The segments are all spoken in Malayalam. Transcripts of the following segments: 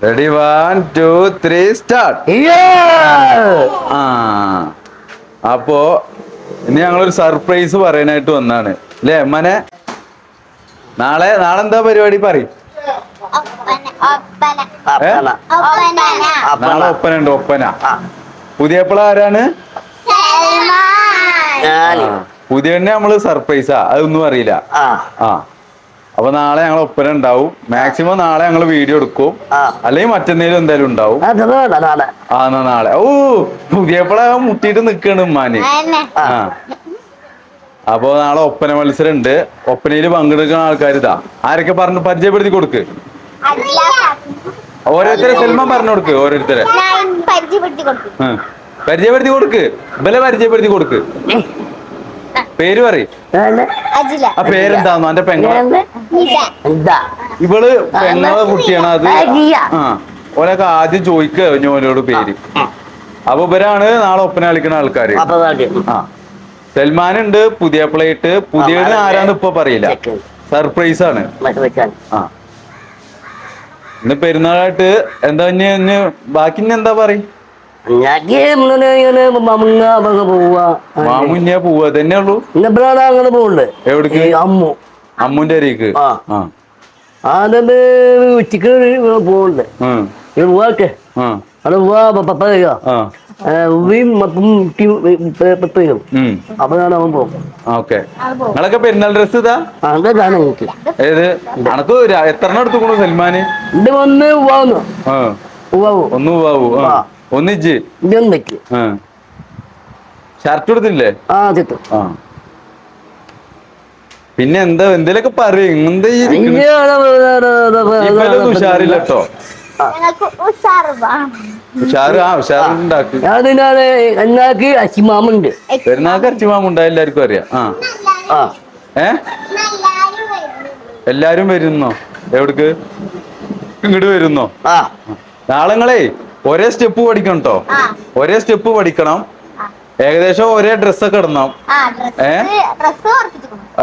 Ready one two three start ആ. അപ്പോ ഇനി ഞങ്ങളൊരു സർപ്രൈസ് പറയാനായിട്ട് വന്നാണ്. അല്ലേ അമ്മനെ നാളെ നാളെ എന്താ പരിപാടി പറയും? ഒപ്പന നാളെ ഒപ്പന. ഉണ്ട് ഒപ്പന. പുതിയപ്പള ആരാണ്? സൽമാൻ. പുതിയ നമ്മൾ സർപ്രൈസാ അതൊന്നും അറിയില്ല. ആ. ആ. അപ്പൊ നാളെ ഞങ്ങൾ ഒപ്പന ഉണ്ടാവും. മാക്സിമം നാളെ ഞങ്ങൾ വീഡിയോ എടുക്കും. അല്ലെങ്കിൽ മറ്റെന്തെങ്കിലും എന്തായാലും ഉണ്ടാവും. അത് നാളെ ആ എന്നാ നാളെ. ഓ പുതിയപ്പള മുട്ടിയിട്ട് നിക്കാണ് ഉമ്മാന്. ആ അപ്പൊ നാളെ ഒപ്പന മത്സരം ഉണ്ട് ഒപ്പനയിൽ പങ്കെടുക്കുന്ന ആൾക്കാർ ഇതാ. ആരൊക്കെ പറഞ്ഞു പരിചയപ്പെടുത്തി കൊടുക്ക്? ഓരോരുത്തരെ സിനിമ പറഞ്ഞു കൊടുക്ക് ഓരോരുത്തരെ. ഞാൻ പരിചയപ്പെടുത്തി കൊടുക്കും. ഉം. പരിചയപ്പെടുത്തി കൊടുക്ക്. ഇവലെ പരിചയപ്പെടുത്തി കൊടുക്ക്. പേര് പറയും. ആ പേരെന്താന്നോ? എന്റെ പെങ്ങളെ. ഞാൻ എന്താ? ഇവൾ പെങ്ങളെ കുട്ടിയാണ് അത്. ആ ഓലൊക്കെ ആദ്യം ചോദിക്കുക ഞോനോട് പേര്. അപ്പൊ ഇവരാണ് നാളെ ഒപ്പന കളിക്കുന്ന ആൾക്കാര്. ആ. സൽമാൻ ഉണ്ട് പുതിയ പ്ലേറ്റ് പുതിയ ആരാന്ന് ഇപ്പൊ പറയില്ല. സർപ്രൈസ് ആണ് ആ. ഇന്ന് പെരുന്നാളായിട്ട് എന്താ ഇനി ഇനി ബാക്കി ഇനി എന്താ പറയും? ഞാക്ക് ഇങ്ങനെ പോവാ മാമുന്നേ പോവാ തന്നെ ഉള്ളൂ? അങ്ങനെ പോകുന്നുണ്ട് എവിടേക്ക്? ഈ അമ്മു അമ്മുന്റെ അരിക്ക്? ആ. ഉച്ചയ്ക്ക് പോകുന്നുണ്ട് ഉം, ഇത് പോവാക്കെ ആ. അത് പോവാ പപ്പ കഴിയോ ആ. ഉള്ളിയും മപ്പം പപ്പയും ഉം. അപ്പൊ ഞാൻ അവൻ പോകും ഓക്കെ. നിങ്ങളൊക്കെ പെരുന്നാൾ ഡ്രസ് ഇതാ? അതാണ് എനിക്ക്. ഏത്? അനക്ക് എത്ര എടുത്തുക്കണു സൽമാന്? ഇത് വന്ന് ആ. ഒന്ന് പോവാവൂ? ആ. ആ. ഒന്ന് ഇജ്ജ് ആ. ഷർട്ട് കൊടുത്തില്ലേ ആ ചെത്തു ആ. പിന്നെ എന്താ എന്തേലൊക്കെ പറയും. എന്താ ഉഷാറില്ല കേട്ടോ ഉഷാറ് ആ എന്നാക്ക് അച്ചിമാമുണ്ട്. എല്ലാവർക്കും അറിയാം. ആ. ആ. ഏ? എല്ലാരും വരുന്നോ? എവിടക്ക്? ഇങ്ങോട്ട് വരുന്നോ? ആ. നാളെ നിങ്ങളേ ഒരേ സ്റ്റെപ്പ് പഠിക്കണം കേട്ടോ ആ. ഒരേ സ്റ്റെപ്പ് പഠിക്കണം. ആ. ഏകദേശം ഒരേ ഡ്രസ്സൊക്കെ ഇടണം. ഏ?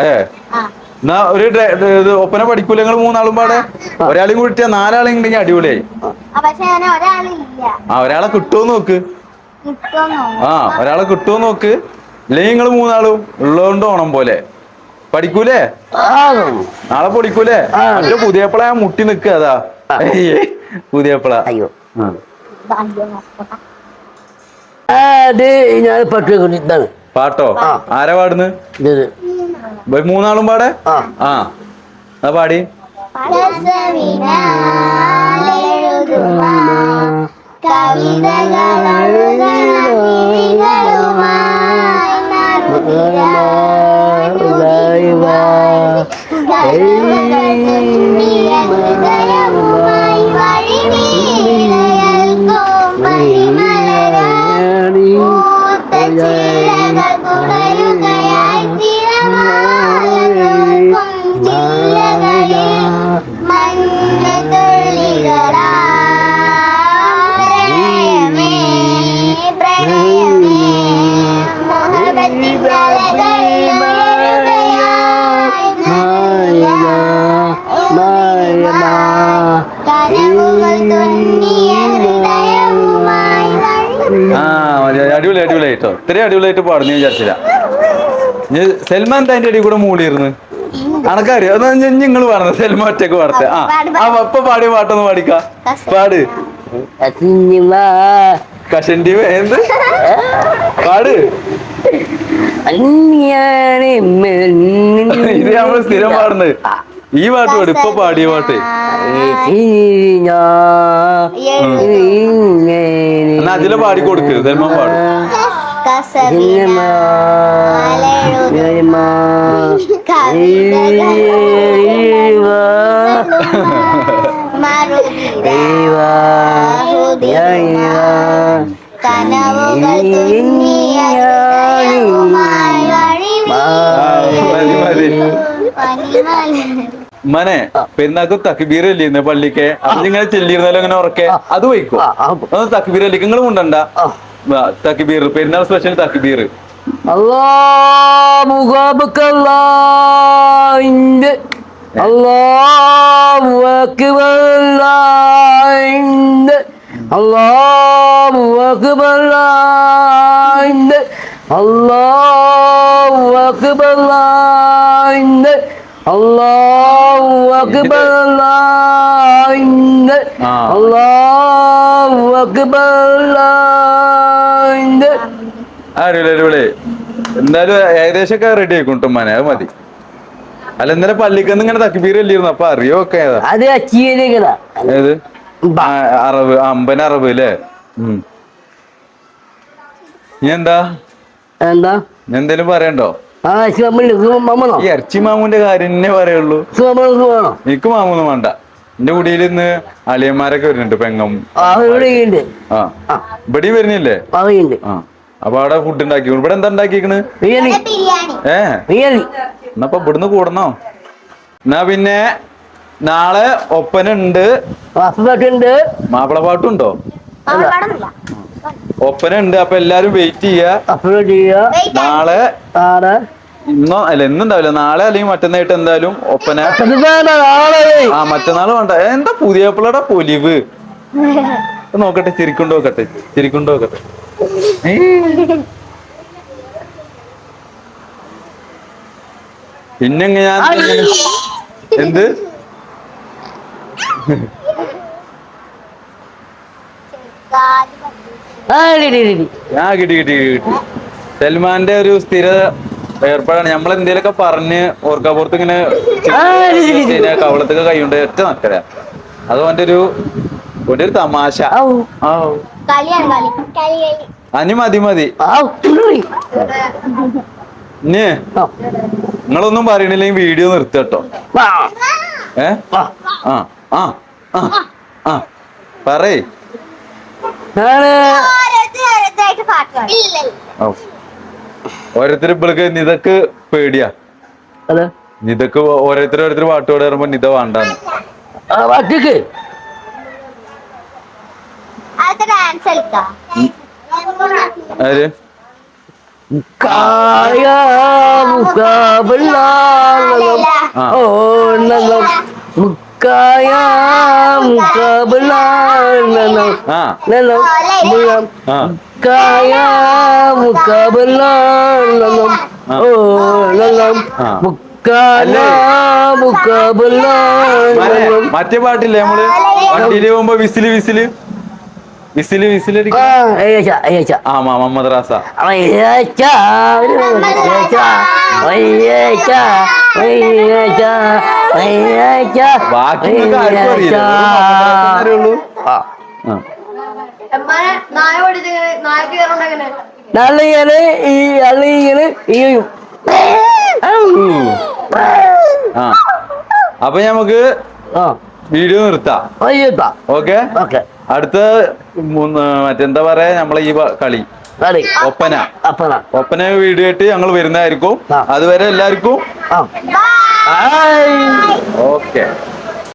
ഏ? ആ. എന്നാ ഒരു ഒപ്പന പഠിക്കൂല നിങ്ങൾ മൂന്നാളും പാടെ? ഒരാളും കൂട്ടിയ നാലാളും ഉണ്ടെങ്കിൽ അടിപൊളിയായി. ആ, പക്ഷെ അങ്ങനെ ഒരാളില്ല ആ ഒരാളെ കിട്ടുമോ നോക്ക്. ആ ഒരാളെ കിട്ടുമോ നോക്ക്. അല്ലെങ്കിൽ നിങ്ങൾ മൂന്നാളും ഉള്ളതുകൊണ്ട് ഓണം പോലെ. പഠിക്കൂലേ? ആ. നാളെ പഠിക്കൂലേ പുതിയപ്പള ഞാൻ മുട്ടി നിക്കുക അതാ. പുതിയപ്പള. അയ്യോ. അത് ഞാൻ പട്ടു ഇതാണ്. പാട്ടോ. ആരാ പാടുന്നു? മൂന്നാളും പാടെ? ആ. ആ. പാടി. കവിതകളുമായി ആ മതി. അടിപൊളി അടിപൊളിയായിട്ടോ ഇത്രയും അടിപൊളിയായിട്ട് പാടുന്നു ഞാൻ വിചാരിച്ചില്ല. സൽമാൻ അതിന്റെ അടിയിൽ കൂടെ മൂളിയിരുന്നു? അനക്കറിയോ എന്നാ നിങ്ങൾ പാടുന്നത് സൽമാൻ ഒറ്റയ്ക്ക് പാടത്തെ ആ ആ ഇപ്പൊ പാടിയ പാട്ടൊന്ന് പാടിക്ക. പാട്. കഷണ്ടി എന്ത്? പാട്. ഇത് നമ്മൾ സ്ഥിരം പാടുന്നത്. ഈ പാട്ട് പാടി ഇപ്പൊ പാടിയ പാട്ട്. എന്നാ അതിലെ പാടി കൊടുക്ക് സൽമാൻ പാടും. കനവുകൾ മനെ പെരുന്നാക്ക് തക്ബീർ അല്ലേ പള്ളിക്ക് അതിങ്ങനെ ചെല്ലിയിരുന്നാലും അങ്ങനെ ഉറക്കെ. അത് വയ്ക്കും. അത് തക്ബീർ അല്ലേ നിങ്ങൾ ഉണ്ടണ്ട തക്ബീർ പെരുന്നാൾ സ്പെഷ്യൽ തക്ബീർ അല്ലാഹു അക്ബർ അല്ലാഹു അക്ബർ അല്ലാഹു അക്ബർ അറിയില്ല അടിപൊളി. എന്തായാലും ഏകദേശം ഒക്കെ റെഡി ആയിക്കും ഉമ്മാനെ അത് മതി. അല്ല ഇന്നലെ പള്ളിക്കന്ന് ഇങ്ങനെ തക്കിപ്പീരല്ലിരുന്നു അപ്പൊ അറിയോ ഒക്കെ ഏതാ? അറബ് അമ്പൻ അമ്പന അറബ് അല്ലേ. ഇനി എന്താ? എന്താ? ഞാൻ എന്തേലും പറയണ്ടോ? ഈ ഇറച്ചി മാമൂന്റെ കാര്യം തന്നെ പറയുള്ളൂ. എനിക്ക് മാമൂന്ന് വേണ്ട. എന്റെ കുടിയിൽ ഇന്ന് അളിയന്മാരൊക്കെ വരുന്നുണ്ട് പെങ്ങം. ആ ഇവിടെ വരുന്നില്ലേ? അപ്പൊ അവിടെ ഫുഡ് ഉണ്ടാക്കി ഇവിടെ എന്താ ഉണ്ടാക്കിക്കണ്? ഏ? എന്നപ്പൊ ഇവിടുന്ന് കൂടണോ? എന്നാ പിന്നെ നാളെ ഒപ്പനുണ്ട്. മാപ്പിള പാട്ടുണ്ടോ? ഒപ്പന ഉണ്ട് അപ്പൊ എല്ലാരും വെയിറ്റ് ചെയ്യുക നാളെ നാളെ. ഇന്നോ അല്ല ഇന്നുണ്ടാവില്ല നാളെ അല്ലെങ്കിൽ മറ്റന്നായിട്ട് എന്തായാലും ഒപ്പന ആ. മറ്റന്നാൾ വേണ്ട. എന്താ പുതിയ പിള്ളയുടെ പൊലിവ്? നോക്കട്ടെ ചിരിക്കൊണ്ട് നോക്കട്ടെ ചിരിക്കൊണ്ട് നോക്കട്ടെ? പിന്നെ ഞാൻ എന്ത്? ആ ഇടി, ഇടി, ഇടി. ആ കിട്ടി കിട്ടി കിട്ടി സൽമാന്റെ ഒരു സ്ഥിര ഏർപ്പാടാണ്. നമ്മൾ എന്തേലൊക്കെ പറഞ്ഞ് ഓർക്കാപ്പുറത്ത് ഇങ്ങനെ. കവളത്തൊക്കെ കൈയുണ്ട്. ഒറ്റ നക്കര. അത് ഓന്റെ ഒരു ഓന്റെ ഒരു തമാശ. അനി മതി മതി. നിങ്ങളൊന്നും പറയണില്ലെങ്കിൽ വീഡിയോ നിർത്തട്ടോ ഏ? ആ ആ ആ ആ. പറയ്. ഓരോരുത്തർ ഇപ്പോഴേക്ക് നിതക്ക് പേടിയാ. നിതക്ക് ഓരോരുത്തർ ഓരോരുത്തർ പാട്ട് പാടി പറയുമ്പോ നിത വേണ്ടാന്ന്. ആര്. ഓ നല്ല മുക്കായ മുഖബലാ ഓ നനം ആ. മുക്കായ മുഖബലാ മനെ, മറ്റേ പാട്ടില്ലേ നമ്മൾ? വണ്ടിയിൽ പോകുമ്പോ വിസിൽ വിസിൽ. വിസിൽ വിസിൽ ആ അയ്യച്ച അയ്യച്ച ആ മാമ മദ്രാസ. അയ്യച്ച അയ്യച്ച അയ്യച്ച അയ്യച്ച അയ്യച്ച ബാക്കി ആർക്കും അറിയില്ല. കയറുണ്ടെങ്ങനെ ഈ അള്ളിങ്ങനെ ഈ ആ. അപ്പൊ നമുക്ക് ആ. വീഡിയോ നിർത്താം. ഓക്കെ? ഓക്കെ. അടുത്ത മൂന്ന് മറ്റെന്താ പറയാ? നമ്മളെ ഈ കളി. ഒപ്പന. ഒപ്പന. വീഡിയോ ആയിട്ട് ഞങ്ങൾ വരുന്നതായിരിക്കും. അതുവരെ എല്ലാവർക്കും ആ. Bye Bye. ഓക്കെ.